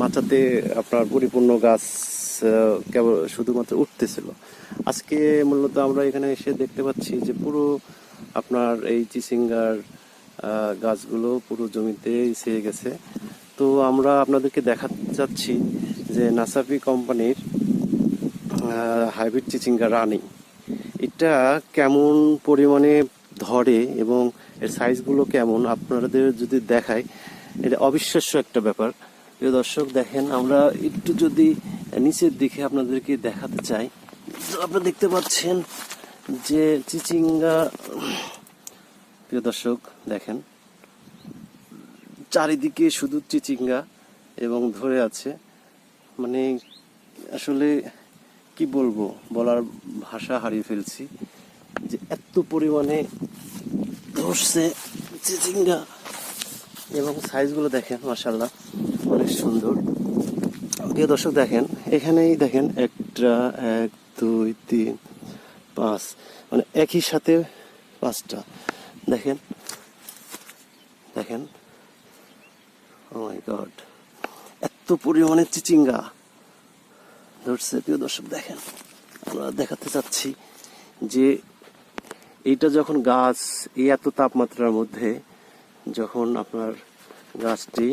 মাচাতে আপনার পরিপূর্ণ গাছ কেবল শুধুমাত্র উঠতেছিল। আজকে মূলত আমরা এখানে এসে দেখতে পাচ্ছি যে পুরো আপনার এই চিচিঙ্গার গাছগুলো পুরো জমিতে ছেয়ে গেছে। তো আমরা আপনাদেরকে দেখাতে চাচ্ছি যে নাসাফি কোম্পানির হাইব্রিড চিচিঙ্গা রানিং। এটা কেমন পরিমাণে ধরে এবং এর সাইজগুলো কেমন? আপনাদের যদি দেখায়, এটা অবিশ্বাস্য একটা ব্যাপার। প্রিয় দর্শক, দেখেন আমরা একটু যদি নিচের দিকে আপনাদেরকে দেখাতে চাই। আপনারা দেখতে পাচ্ছেন যে চিচিঙ্গা, প্রিয় দর্শক, দেখেন। চারিদিকে শুধু চিচিঙ্গা এবং ধরে আছে। মানে আসলে কি বলব, বলার ভাষা হারিয়ে ফেলছি যে এত পরিমাণে ধরছে চিচিঙ্গা এবং সাইজগুলো দেখেন মাসাল্লাহ অনেক সুন্দর। প্রিয় দর্শক, দেখেন, এখানেই দেখেন, একটা, এক, দুই, তিন, পাঁচ মানে একই সাথে পাঁচটা। দেখেন দেখেন। গড এত পরিমাণে চিচিঙ্গা ধরছে, প্রিয় দর্শক, দেখেন। আমরা দেখাতে চাচ্ছি যে এইটা যখন গাছ, এই এত তাপমাত্রার মধ্যে যখন আপনার গাছটি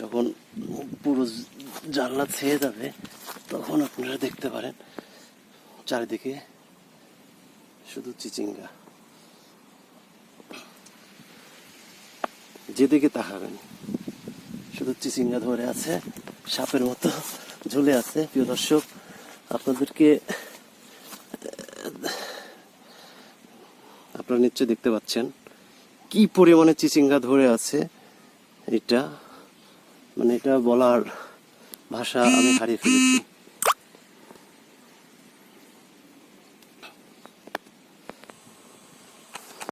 যখন পুরো জানলা ছেয়ে যাবে, তখন আপনারা দেখতে পারেন চারিদিকে শুধু চিচিঙ্গা। যেদিকে তাকাবেন, শুধু চিচিঙ্গা ধরে আছে, সাপের মতো ঝুলে আছে। প্রিয় দর্শক, আপনাদেরকে, আপনারা নিশ্চয় দেখতে পাচ্ছেন কি পরিমাণে চিচিঙ্গা ধরে আছে। এটা মানে এটা বলার ভাষা আমি হারিয়ে ফেলেছি।